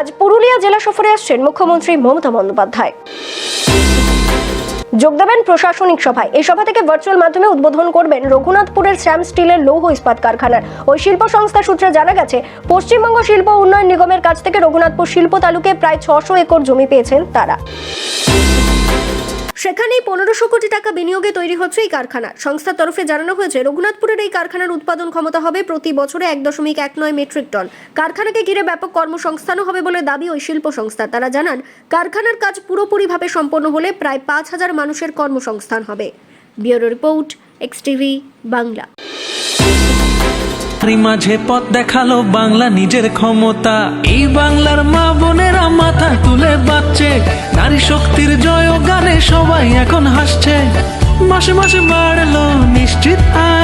আজ পুরুলিয়া জেলা সফরে আসছেন মুখ্যমন্ত্রী মমতা বন্দ্যোপাধ্যায়। যোগ দেবেন প্রশাসনিক সভায়। এই সভা থেকে ভার্চুয়াল মাধ্যমে উদ্বোধন করবেন রঘুনাথপুরের শ্যাম স্টিলের লৌহ ইস্পাত কারখানার। ওই শিল্প সংস্থা সূত্রে জানা গেছে, পশ্চিমবঙ্গ শিল্প উন্নয়ন নিগমের কাছ থেকে রঘুনাথপুর শিল্প তালুকে প্রায় ছশো একর জমি পেয়েছেন তারা। সেখানেই পনেরোশো কোটি টাকা বিনিয়োগে তৈরি হচ্ছে এই কারখানা। সংস্থার তরফে জানানো হয়েছে, রঘুনাথপুরের এই কারখানার উৎপাদন ক্ষমতা হবে প্রতি বছরে এক দশমিক এক নয় মেট্রিক টন। কারখানাকে ঘিরে ব্যাপক কর্মসংস্থানও হবে বলে দাবি ওই শিল্প সংস্থা। তারা জানান, কারখানার কাজ পুরোপুরিভাবে সম্পন্ন হলে প্রায় পাঁচ হাজার মানুষের কর্মসংস্থান হবে। Bureau report X TV Bangla. তারই মাঝে পথ দেখাল বাংলা নিজের ক্ষমতা। এই বাংলার মা বোনেরা মাথা তুলে বাচ্চে নারী শক্তির জয় গানে সবাই এখন হাসছে। মাসে মাসে বাড়লো নিশ্চিত আয়।